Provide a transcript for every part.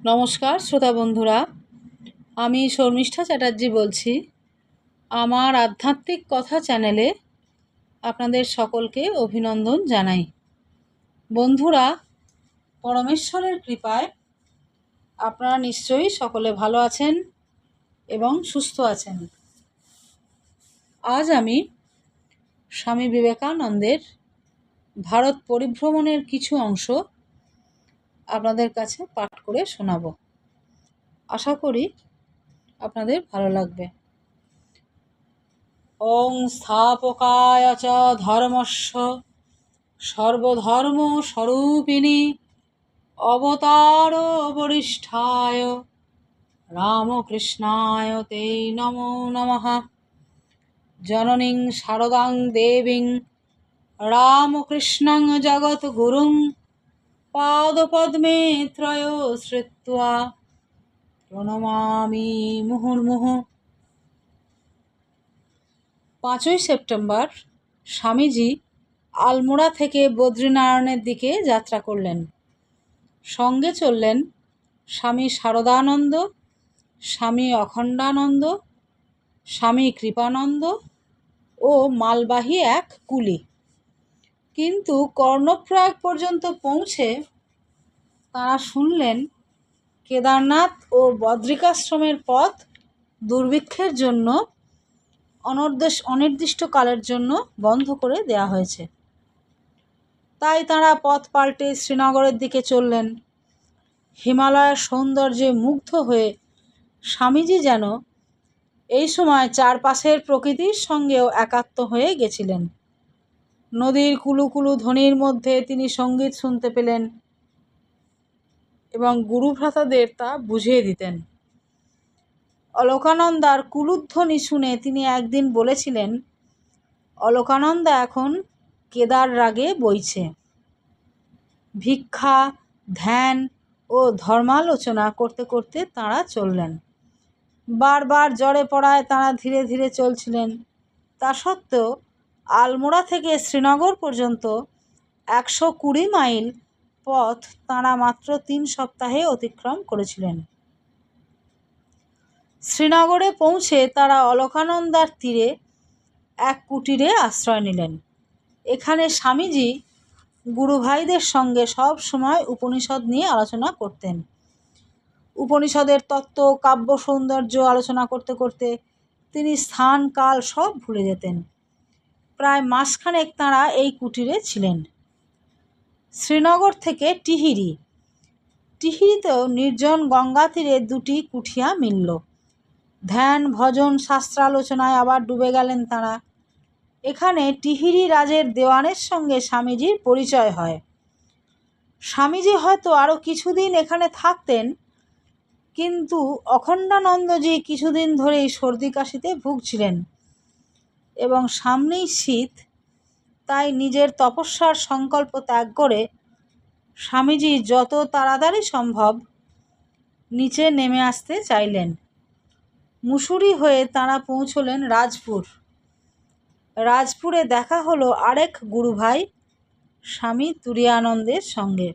নমস্কার, শ্রোতা বন্ধুরা। আমি শর্মিষ্ঠা চ্যাটার্জি বলছি। আমার আধ্যাত্মিক কথা চ্যানেলে আপনাদের সকলকে অভিনন্দন জানাই। বন্ধুরা, পরমেশ্বরের কৃপায় আপনারা নিশ্চয়ই সকলে ভালো আছেন এবং সুস্থ আছেন। আজ আমি স্বামী বিবেকানন্দের ভারত পরিভ্রমণের কিছু অংশ আপনাদের কাছে পাঠ করে শোনাব। আশা করি আপনাদের ভালো লাগবে। ওং স্থাপকায় চ ধর্মস্ব সর্বধর্ম স্বরূপিণী অবতার বরিষ্ঠায় রামকৃষ্ণায় তে নমো নমঃ। জননীং শারদাং দেবীং রামকৃষ্ণং জগৎগুরুং পাদপদ্মে ত্রয় শ্রিত্বা প্রণমামি মুহুর্মুহু পাঁচই সেপ্টেম্বর স্বামীজি আলমোড়া থেকে বদ্রীনারায়ণের দিকে যাত্রা করলেন। সঙ্গে চললেন স্বামী শারদানন্দ, স্বামী অখণ্ডানন্দ, স্বামী কৃপানন্দ ও মালবাহী এক কুলি। কিন্তু কর্ণপ্রয়াগ পর্যন্ত পৌঁছে তারা শুনলেন কেদারনাথ ও বদ্রিকাশ্রমের পথ দুর্ভিক্ষের জন্য অনর্দেশ অনির্দিষ্টকালের জন্য বন্ধ করে দেয়া হয়েছে। তাই তারা পথ পাল্টে শ্রীনগরের দিকে চললেন। হিমালয়ের সৌন্দর্যে মুগ্ধ হয়ে স্বামীজি যেন এই সময় চারপাশের প্রকৃতির সঙ্গেও একাত্ম হয়ে গেছিলেন। নদীর কুলুকুলু ধ্বনির মধ্যে তিনি সংগীত শুনতে পেলেন এবং গুরুভ্রাতাদের তা বুঝিয়ে দিতেন। অলোকানন্দার কুলুধ্বনি শুনে তিনি একদিন বলেছিলেন, অলোকানন্দা এখন কেদার রাগে বইছে। ভিক্ষা, ধ্যান ও ধর্মালোচনা করতে করতে তাঁরা চললেন। বারবার জ্বরে পড়ায় তাঁরা ধীরে ধীরে চলছিলেন। তা সত্ত্বেও আলমোড়া থেকে শ্রীনগর পর্যন্ত একশো কুড়ি মাইল পথ তাঁরা মাত্র তিন সপ্তাহে অতিক্রম করেছিলেন। শ্রীনগরে পৌঁছে তারা অলকানন্দার তীরে এক কুটিরে আশ্রয় নিলেন। এখানে স্বামীজি গুরুভাইদের সঙ্গে সব সময় উপনিষদ নিয়ে আলোচনা করতেন। উপনিষদের তত্ত্ব, কাব্য সৌন্দর্য আলোচনা করতে করতে তিনি স্থান, কাল সব ভুলে যেতেন। প্রায় মাসখানেক তাঁরা এই কুটিরে ছিলেন। শ্রীনগর থেকে টিহিরি। টিহিরিতেও নির্জন গঙ্গা তীরে দুটি কুঠিয়া মিলল। ধ্যান, ভজন, শাস্ত্রালোচনায় আবার ডুবে গেলেন তাঁরা। এখানে টিহিরি রাজের দেওয়ানের সঙ্গে স্বামীজির পরিচয় হয়। স্বামীজি হয়তো আরও কিছুদিন এখানে থাকতেন, কিন্তু অখণ্ডানন্দজি কিছুদিন ধরেই সর্দি কাশিতে ভুগছিলেন। এবং সামনেই শীত, তাই নিজের তপস্যার সংকল্প ত্যাগ করে স্বামীজি যত তাড়াতাড়ি সম্ভব নিচে নেমে আসতে চাইলেন। মুসুরি হয়ে তাঁরা পৌঁছলেন রাজপুর। রাজপুরে দেখা হলো আরেক গুরুভাই, স্বামী তুরিয়ানন্দের সঙ্গে।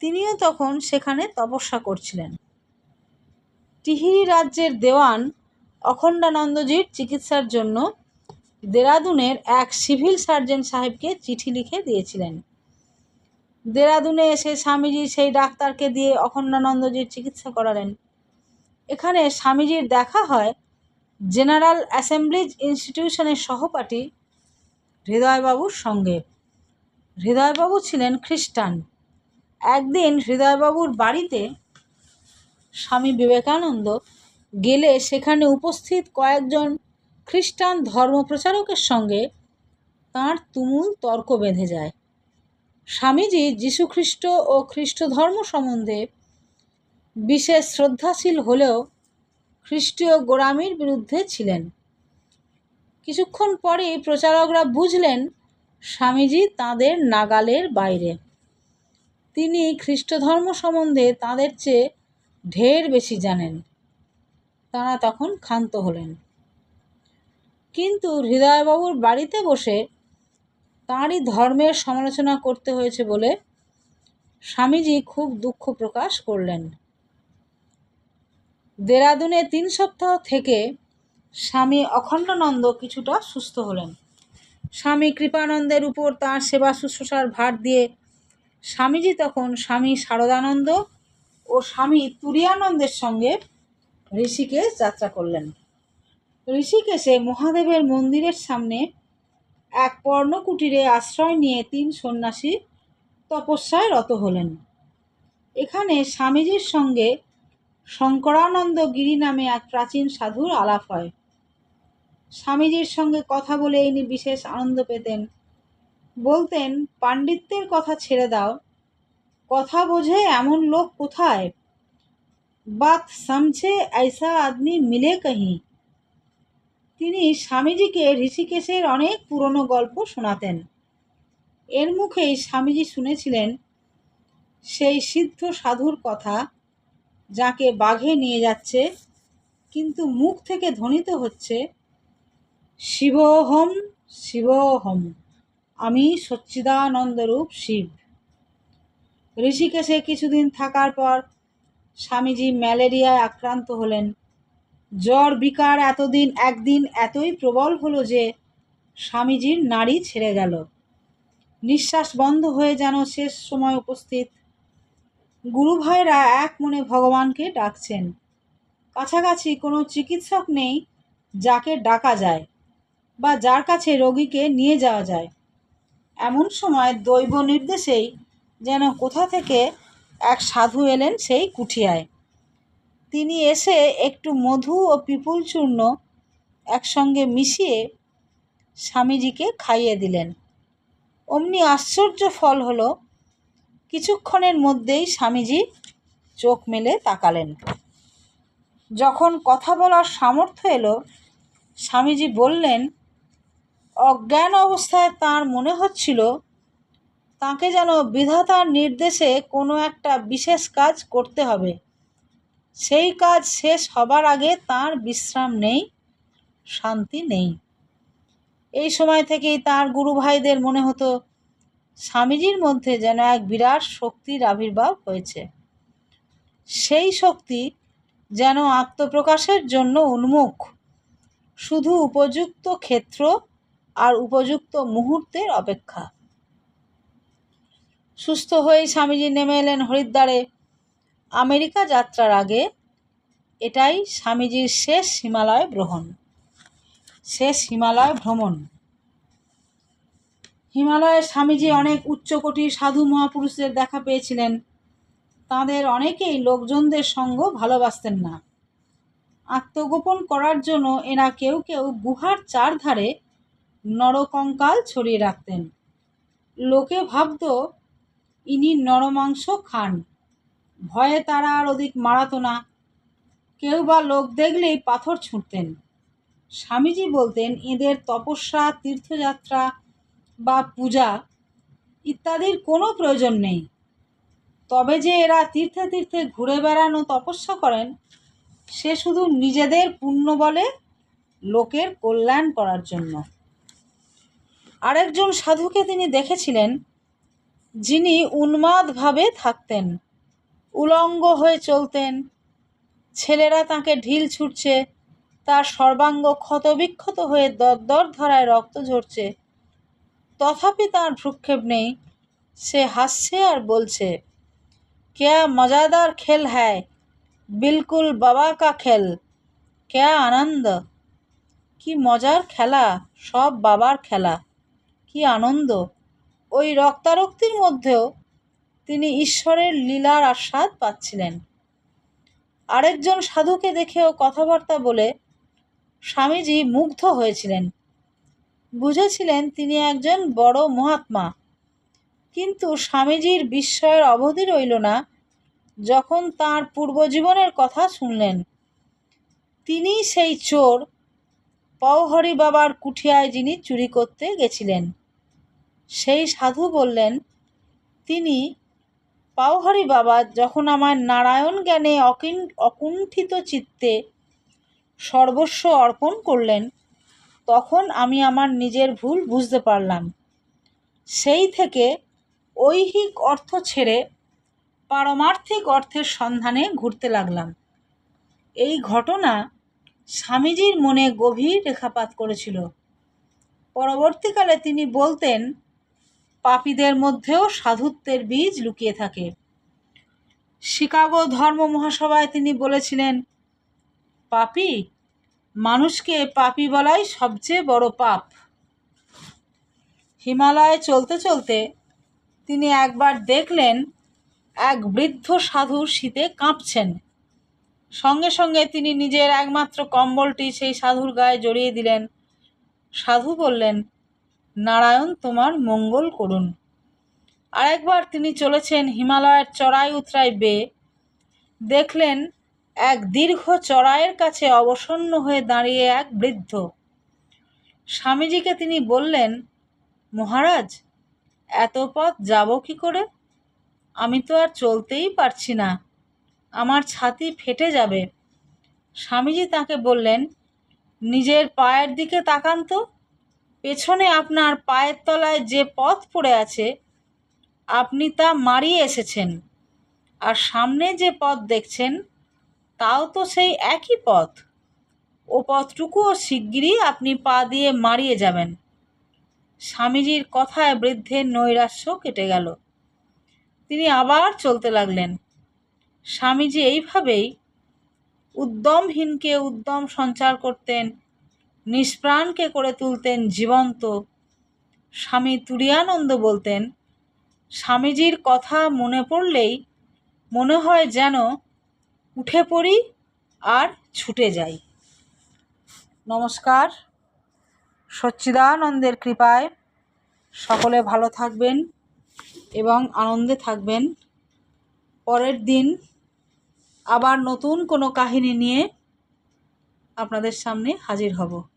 তিনিও তখন সেখানে তপস্যা করছিলেন। টিহিরি রাজ্যের দেওয়ান অখণ্ডানন্দজির চিকিৎসার জন্য দেরাদুনের এক সিভিল সার্জন সাহেবকে চিঠি লিখে দিয়েছিলেন। দেরাদুনে এসে স্বামীজি সেই ডাক্তারকে দিয়ে অখণ্ডানন্দজির চিকিৎসা করালেন। এখানে স্বামীজির দেখা হয় জেনারেল অ্যাসেম্বলিজ ইনস্টিটিউশনের সহপাঠী হৃদয়বাবুর সঙ্গে। হৃদয়বাবু ছিলেন খ্রিস্টান। একদিন হৃদয়বাবুর বাড়িতে স্বামী বিবেকানন্দ গেলে সেখানে উপস্থিত কয়েকজন খ্রিস্টান ধর্মপ্রচারকের সঙ্গে তাঁর তুমুল তর্ক বেঁধে যায়। স্বামীজি যীশুখ্রিস্ট ও খ্রিস্ট ধর্ম সম্বন্ধে বিশেষ শ্রদ্ধাশীল হলেও খ্রিস্টীয় গোড়ামির বিরুদ্ধে ছিলেন। কিছুক্ষণ পরেই প্রচারকরা বুঝলেন স্বামীজি তাদের নাগালের বাইরে। তিনি খ্রিস্ট ধর্ম সম্বন্ধে তাদের চেয়ে ঢের বেশি জানেন। তাঁরা তখন ক্ষান্ত হলেন। কিন্তু হৃদয়বাবুর বাড়িতে বসে তাঁরই ধর্মের সমালোচনা করতে হয়েছে বলে স্বামীজি খুব দুঃখ প্রকাশ করলেন। দেরাদুনে তিন সপ্তাহ থেকে স্বামী অখণ্ডানন্দ কিছুটা সুস্থ হলেন। স্বামী কৃপানন্দের উপর তাঁর সেবা শুশ্রূষার ভার দিয়ে স্বামীজি তখন স্বামী শারদানন্দ ও স্বামী তুরিয়ানন্দের সঙ্গে ঋষিকেশ যাত্রা করলেন। ঋষিকেশে মহাদেবের মন্দিরের সামনে এক পর্ণকুটিরে আশ্রয় নিয়ে তিন সন্ন্যাসী তপস্যায় রত হলেন। এখানে স্বামীজির সঙ্গে শঙ্করানন্দ গিরি নামে এক প্রাচীন সাধুর আলাপ হয়। স্বামীজির সঙ্গে কথা বলে ইনি বিশেষ আনন্দ পেতেন। বলতেন, পাণ্ডিত্যের কথা ছেড়ে দাও। কথা বোঝে এমন লোক কোথায়? বাত সামছে আইসা আদমি মিলে কাহি তিনি স্বামীজিকে ঋষিকেশের অনেক পুরনো গল্প শোনাতেন। এর মুখেই স্বামীজি শুনেছিলেন সেই সিদ্ধ সাধুর কথা, যাকে বাঘে নিয়ে যাচ্ছে, কিন্তু মুখ থেকে ধ্বনিত হচ্ছে, শিবহম শিবহম, আমি সচ্চিদানন্দরূপ শিব। ঋষিকেশে কিছুদিন থাকার পর স্বামীজি ম্যালেরিয়ায় আক্রান্ত হলেন। জ্বর, বিকার এতদিন একদিন এতই প্রবল হলো যে স্বামীজির নাড়ি ছেড়ে গেল। নিঃশ্বাস বন্ধ হয়ে যেন শেষ সময় উপস্থিত। গুরু ভাইরা এক মনে ভগবানকে ডাকছেন। কাছাকাছি কোনো চিকিৎসক নেই যাকে ডাকা যায় বা যার কাছে রোগীকে নিয়ে যাওয়া যায়। এমন সময় দৈব নির্দেশেই যেন কোথা থেকে এক সাধু এলেন সেই কুঠিয়ায়। তিনি এসে একটু মধু ও পিপুল চূর্ণ একসঙ্গে মিশিয়ে স্বামীজিকে খাইয়ে দিলেন। অমনি আশ্চর্য ফল হলো, কিছুক্ষণের মধ্যেই স্বামীজি চোখ মেলে তাকালেন। যখন কথা বলার সামর্থ্য এলো, স্বামীজি বললেন, অজ্ঞান অবস্থায় তার মনে হচ্ছিল তাকে যেন বিধাতার নির্দেশে কোনো একটা বিশেষ কাজ করতে হবে। সেই কাজ শেষ হবার আগে তার বিশ্রাম নেই, শান্তি নেই। এই সময় থেকেই তার গুরু ভাইদের মনে হতো, স্বামীজির মধ্যে যেন এক বিরাট শক্তির আবির্ভাব হয়েছে। সেই শক্তি যেন আত্মপ্রকাশের জন্য উন্মুখ, শুধু উপযুক্ত ক্ষেত্র আর উপযুক্ত মুহূর্তের অপেক্ষা। সুস্থ হয়েই স্বামীজি নেমে এলেন হরিদ্বারে। আমেরিকা যাত্রার আগে এটাই স্বামীজির শেষ হিমালয় গ্রহণ শেষ হিমালয় ভ্রমণ। হিমালয়ে স্বামীজি অনেক উচ্চকোটির সাধু মহাপুরুষদের দেখা পেয়েছিলেন। তাদের অনেকেই লোকজনদের সঙ্গ ভালোবাসতেন না। আত্মগোপন করার জন্য এরা কেউ কেউ গুহার চারধারে নরকঙ্কাল ছড়িয়ে রাখতেন। লোকে ভাবত ইনি নরমাংস খান। ভয়ে তারা আর অধিক মারাতো না। কেউ বা লোক দেখলেই পাথর ছুঁড়তেন। স্বামীজি বলতেন, এদের তপস্যা, তীর্থযাত্রা বা পূজা ইত্যাদির কোনো প্রয়োজন নেই। তবে যে এরা তীর্থে তীর্থে ঘুরে বেড়ানো তপস্যা করেন, সে শুধু নিজেদের পুণ্য বলে লোকের কল্যাণ করার জন্য। আরেকজন সাধুকে তিনি দেখেছিলেন যিনি উন্মাদভাবে থাকতেন, উলঙ্গ হয়ে চলতেন, ছেলেরা তাকে ঢিল ছুটছে, তার সর্বাঙ্গ ক্ষতবিক্ষত হয়ে দরদর ধরায় রক্ত ঝরছে। তথাপি তার ভ্রুক্ষেপ নেই, সে হাসছে আর বলছে, ক্যা মজাদার খেল হ্যায়, বিলকুল বাবা কা খেল, ক্যা আনন্দ, কি মজার খেলা, সব বাবার খেলা, কি আনন্দ। ওই রক্তারক্তির মধ্যেও তিনি ঈশ্বরের লীলার আস্বাদ পাচ্ছিলেন। আরেকজন সাধুকে দেখেও কথাবার্তা বলে স্বামীজি মুগ্ধ হয়েছিলেন। বুঝেছিলেন তিনি একজন বড় মহাত্মা। কিন্তু স্বামীজির বিস্ময়ের অবধি রইল না, যখন তার পূর্বজীবনের কথা শুনলেন। তিনি সেই চোর, পওহরি বাবার কুঠিয়ায় যিনি চুরি করতে গেছিলেন। সেই সাধু বললেন, তিনি পাওহরি বাবা, যখন আমার নারায়ণ জ্ঞানে অকিন, অকুণ্ঠিত চিত্তে সর্বস্ব অর্পণ করলেন, তখন আমি আমার নিজের ভুল বুঝতে পারলাম। সেই থেকে ঐহিক অর্থ ছেড়ে পারমার্থিক অর্থের সন্ধানে ঘুরতে লাগলাম। এই ঘটনা স্বামীজির মনে গভীর রেখাপাত করেছিল। পরবর্তীকালে তিনি বলতেন পাপীদের মধ্যেও সাধুত্বের বীজ লুকিয়ে থাকে। শিকাগো ধর্ম মহাসভায় তিনি বলেছিলেন, পাপি মানুষকে পাপি বলাই সবচেয়ে বড় পাপ। হিমালয়ে চলতে চলতে তিনি একবার দেখলেন, এক বৃদ্ধ সাধু শীতে কাঁপছেন। সঙ্গে সঙ্গে তিনি নিজের একমাত্র কম্বলটি সেই সাধুর গায়ে জড়িয়ে দিলেন। সাধু বললেন নারায়ণ তোমার মঙ্গল করুন। আরেকবার তিনি চলেছেন হিমালয়ের চড়াই উতরাই বেয়ে দেখলেন এক দীর্ঘ চড়াইয়ের কাছে অবসন্ন হয়ে দাঁড়িয়ে এক বৃদ্ধ। স্বামীজিকে তিনি বললেন, মহারাজ, এত পথ যাব কি করে? আমি তো আর চলতেই পারছি না। আমার ছাতি ফেটে যাবে। স্বামীজি তাকে বললেন, নিজের পায়ের দিকে তাকান তো। পেছনে আপনার পায়ের তলায় যে পথ পড়ে আছে, আপনি তা মারিয়ে এসেছেন। আর সামনে যে পথ দেখছেন, তাও তো সেই একই পথ। ও পথটুকুও শিগগিরই আপনি পা দিয়ে মারিয়ে যাবেন। স্বামীজির কথায় বৃদ্ধের নৈরাশ্য কেটে গেল। তিনি আবার চলতে লাগলেন। স্বামীজি এইভাবেই উদ্যমহীনকে উদ্যম সঞ্চার করতেন নিষ্প্রাণকে করে তুলতেন জীবন্ত স্বামী তুরিয়ানন্দ বলতেন, স্বামীজির কথা মনে পড়লেই মনে হয় যেন উঠে পড়ি আর ছুটে যাই। নমস্কার, সচ্চিদানন্দের কৃপায় সকলে ভালো থাকবেন এবং আনন্দে থাকবেন। পরের দিন আবার নতুন কোনো কাহিনী নিয়ে আপনাদের সামনে হাজির হব।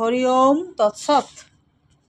হরি ওম তৎসৎ।